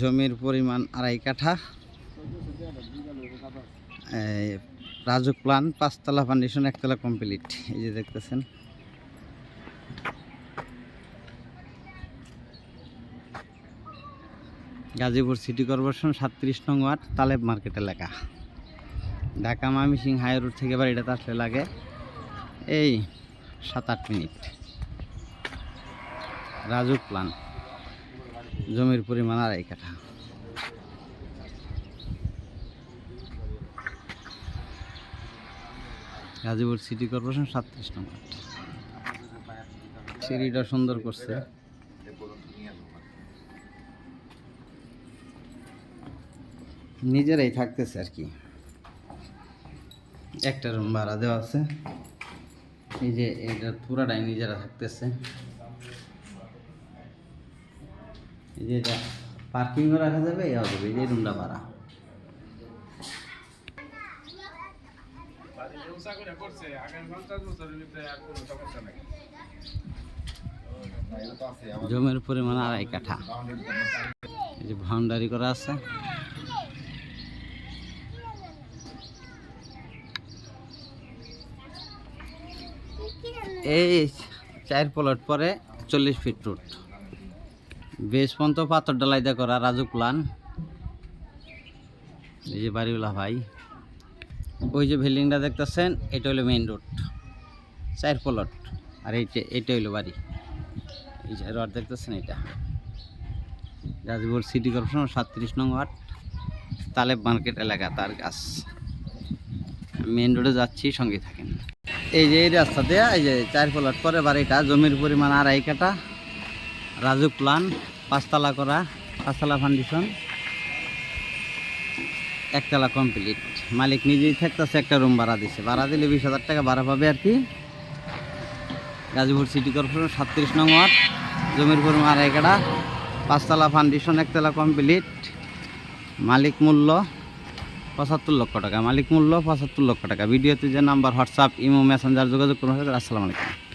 জমির পরিমাণ আড়াই কাঠা। রাজুক প্লান পাঁচতলা ফাউন্ডেশন একতলা কমপ্লিট এই যে দেখতেছেন। গাজীপুর সিটি কর্পোরেশন সাতত্রিশ নং ওয়ার্ড, তালেব মার্কেট এলাকা। ঢাকা মামিসিং হাই রোড থেকে বাড়িটাতে আসলে লাগে। এই সাত আট মিনিট। রাজুক প্লান জমির পরিমাণ আড়াই কাঠা। গাজীপুর সিটি কর্পোরেশন সাতত্রিশ নম্বর সিঁড়িটা সুন্দর করছে। নিজেরাই থাকতেছে আর কি। একটা রুম ভাড়া দেওয়া আছে। এই যে এটা পুরাটাই নিজেরা থাকতেছে। এই যে এটা পার্কিংও রাখা যাবে এও যাবে এই যে রুমটা ভাড়া। জমির পরিমাণ আড়াই কাঠা। এই যে বাউন্ডারি করা আছে। এই চার প্লট পরে চল্লিশ ফিট রুট বেশ পর্যন্ত পাথর ডালাইদা করা রাজু প্লান। এই যে বাড়িওয়ালা ভাই। ওই যে বিল্ডিংটা দেখতেছেন, এটা হলো মেইন রোড চার প্লট আর এইটা এটা হইল বাড়ি। এই যে রড দেখতেছেন এটা। গাজীপুর সিটি কর্পোরেশন, সাতত্রিশ নং ওয়ার্ড, তালেব মার্কেট এলাকা, তার গাছ। মেইন রোডে যাচ্ছি সঙ্গে থাকেন। এই যে এই রাস্তা দিয়ে, এই যে চার প্লট পরে বাড়িটা, জমির পরিমাণ আড়াই কাটা রাজু প্লান, পাঁচতলা করা, পাঁচতলা ফাউন্ডেশন একতলা কমপ্লিট মালিক নিজেই থাকতেছে, একটা রুম ভাড়া দিছে। ভাড়া দিলে বিশ হাজার টাকা ভাড়া পাবে আর কি। গাজীপুর সিটি কর্পোরেশন সাতত্রিশ নং ওয়ার্ড জমির পরিমাণ আড়াই কাটা পাঁচতলা ফাউন্ডেশন একতলা কমপ্লিট মালিক মূল্য পঁচাত্তর লক্ষ টাকা। মালিক মূল্য পঁচাত্তর লক্ষ টাকা। ভিডিওতে যে নাম্বার হোয়াটসঅ্যাপ ইমো মেসেঞ্জার যোগাযোগ করুন। আসসালামু আলাইকুম।